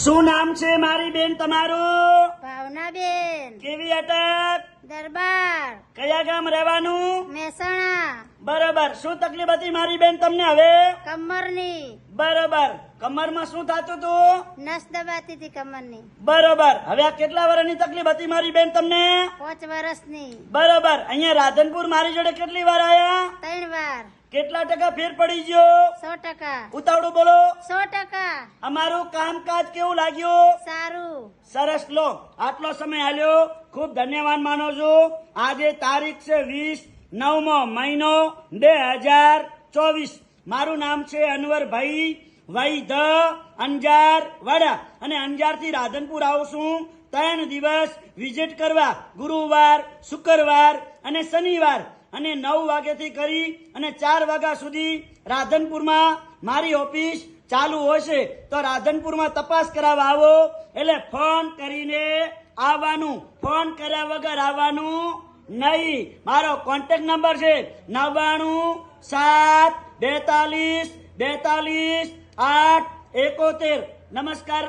શું નામ છે મારી બેન તમારું? ભાવના બેન કેવી અટક? દરબાર. કયા ગામ રહેવાનું? મહેસાણા. બરોબર. શું તકલીફ હતી મારી બેન તમને હવે? કમરની. બરોબર. કમરમાં શું થતું હતું નસ દબાતી હતી કમરની. બરોબર. હવે આ કેટલા વર્ષની તકલીફ હતી મારી બેન તમને? પાંચ વર્ષની બરોબર. અહીંયા રાધનપુર મારી જોડે કેટલી વાર આયા? ત્રણ વાર કેટલા ટકા ફેર પડી ગયો? સો ટકા. ઉતાવળું બોલો. સો ટકા. અમારું કામકાજ કેવું લાગ્યું? સારું. સરસ લો. આટલો સમય આલ્યો. ખૂબ ધન્યવાદ માનો છું. આજે તારીખ છે વીસ નવમો મહિનો બે હજાર ચોવીસ. મારું નામ છે અનવરભાઈ વૈ ધ અંજાર વાડા. અને અંજારથી રાધનપુર આવું છું. ત્રણ દિવસ વિઝિટ કરવા ગુરુવાર શુક્રવાર અને શનિવાર અને નવ વાગ્યાથી કરી અને ચાર વાગ્યા સુધી રાધનપુરમાં મારી ઓફિસ ચાલુ હશે. તો રાધનપુરમાં તપાસ કરાવવા આવો. એટલે ફોન કરીને આવવાનું. ફોન કર્યા વગર આવવાનું નહીં. મારો કોન્ટેક્ટ નંબર છે નવ્વાણું સાત બેતાલીસ બેતાલીસ આઠ એકોતેર. નમસ્કાર.